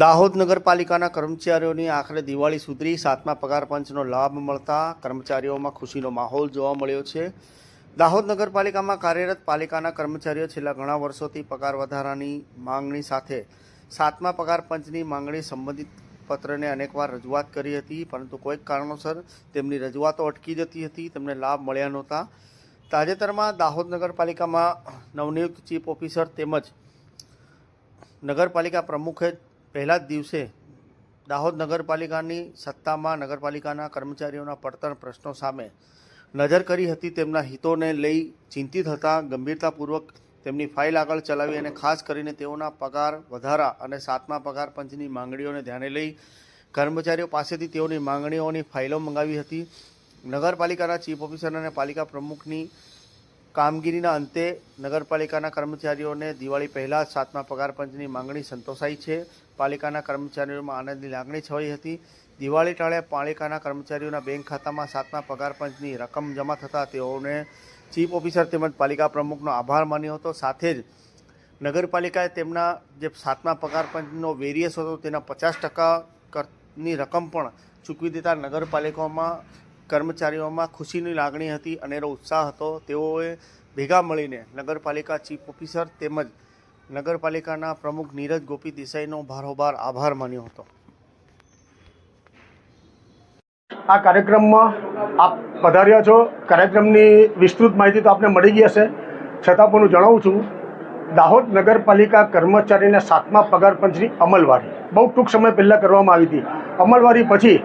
દાહોદ નગરપાલિકાના કર્મચારીઓની આખરે દિવાળી સુધરી સાતમા પગાર પંચનો લાભ મળતા કર્મચારીઓમાં ખુશીનો માહોલ જોવા મળ્યો છે. દાહોદ નગરપાલિકામાં કાર્યરત પાલિકાના કર્મચારીઓ છેલ્લા ઘણા વર્ષોથી પગાર વધારાની માંગણી સાથે સાતમા પગાર પંચની માંગણી સંબંધિત પત્રને અનેકવાર રજૂઆત કરી હતી, પરંતુ કોઈક કારણોસર તેમની રજૂઆતો અટકી જતી હતી, તેમને લાભ મળ્યા નહોતા. તાજેતરમાં દાહોદ નગરપાલિકામાં નવનિયુક્ત ચીફ ઓફિસર તેમજ નગરપાલિકા પ્રમુખે પહેલા જ દિવસે દાહોદ નગરપાલિકાની સત્તામાં નગરપાલિકાના કર્મચારીઓના પડતર પ્રશ્નો સામે નજર કરી હતી. તેમના હિતોને લઈ ચિંતિત હતા. ગંભીરતાપૂર્વક તેમની ફાઇલ આગળ ચલાવી અને ખાસ કરીને તેઓના પગાર વધારા અને સાતમા પગાર પંચની માંગણીઓને ધ્યાને લઈ કર્મચારીઓ પાસેથી તેઓની માંગણીઓની ફાઇલો મંગાવી હતી. નગરપાલિકાના ચીફ ઓફિસર અને પાલિકા પ્રમુખની કામગીરીના અંતે નગરપાલિકાના કર્મચારીઓને દિવાળી પહેલાં જ સાતમા પગાર પંચની માંગણી સંતોષાઈ છે. પાલિકાના કર્મચારીઓમાં આનંદની લાગણી છવાઈ હતી. દિવાળી ટાળે પાલિકાના કર્મચારીઓના બેંક ખાતામાં સાતમા પગાર પંચની રકમ જમા થતાં તેઓને ચીફ ઓફિસર તેમજ પાલિકા પ્રમુખનો આભાર માન્યો હતો. સાથે જ નગરપાલિકાએ તેમના જે સાતમા પગાર પંચનો વેરિયસ હતો તેના પચાસ ટકા ની રકમ પણ ચૂકવી દેતા નગરપાલિકામાં કર્મચારીઓમાં ખુશીની લાગણી હતી, અનેરો ઉત્સાહ હતો. તેઓએ ભેગા મળીને નગરપાલિકા ચીફ ઓફિસર તેમજ નગરપાલિકાના પ્રમુખ નીરજ ગોપી દેસાઈનો ભારોભાર આભાર માન્યો હતો. આ કાર્યક્રમમાં આપ પધાર્યા છો. કાર્યક્રમની વિસ્તૃત માહિતી તો આપને મળી ગઈ હશે. છતાં પણ હું જણાવું છું, દાહોદ નગરપાલિકા કર્મચારીના સાતમા પગાર પંચની અમલવારી. બહુ ટૂંક સમય પહેલાં કરવામાં આવી હતી. અમલવારી પછી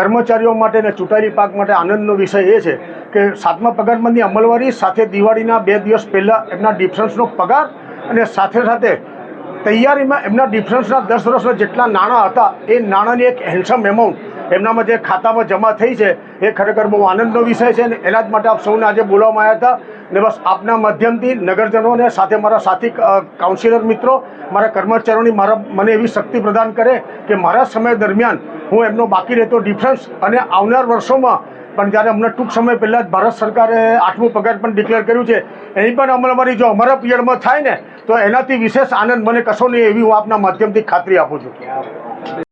કર્મચારીઓ માટે અને ચૂંટાયેલી પાક માટે આનંદનો વિષય એ છે કે સાતમા પગાર પંચની અમલવારી સાથે દિવાળીના બે દિવસ પહેલાં એમના ડિફરન્સનો પગાર અને સાથે સાથે તૈયારીમાં એમના ડિફરન્સના દસ વર્ષના જેટલા નાણાં હતા, એ નાણાંની એક હેન્ડસમ એમાઉન્ટ એમનામાં જે ખાતામાં જમા થઈ છે, એ ખરેખર બહુ આનંદનો વિષય છે અને એના જ માટે આપ સૌને આજે બોલાવવામાં આવ્યા હતા. ને બસ આપના માધ્યમથી નગરજનોને સાથે મારા સાથી કાઉન્સિલર મિત્રો, મારા કર્મચારીઓની મારા મને એવી શક્તિ પ્રદાન કરે કે મારા સમય દરમિયાન હું એમનો બાકી રહેતો ડિફરન્સ અને આવનાર વર્ષોમાં પણ જ્યારે અમને ટૂંક સમય પહેલાં જ ભારત સરકારે આઠમું પગાર પણ ડિક્લેર કર્યું છે, એની પણ અમલવારી જો અમારા પિરિયડમાં થાય ને, તો એનાથી વિશેષ આનંદ મને કશો નહીં એવી હું આપના માધ્યમથી ખાતરી આપું છું.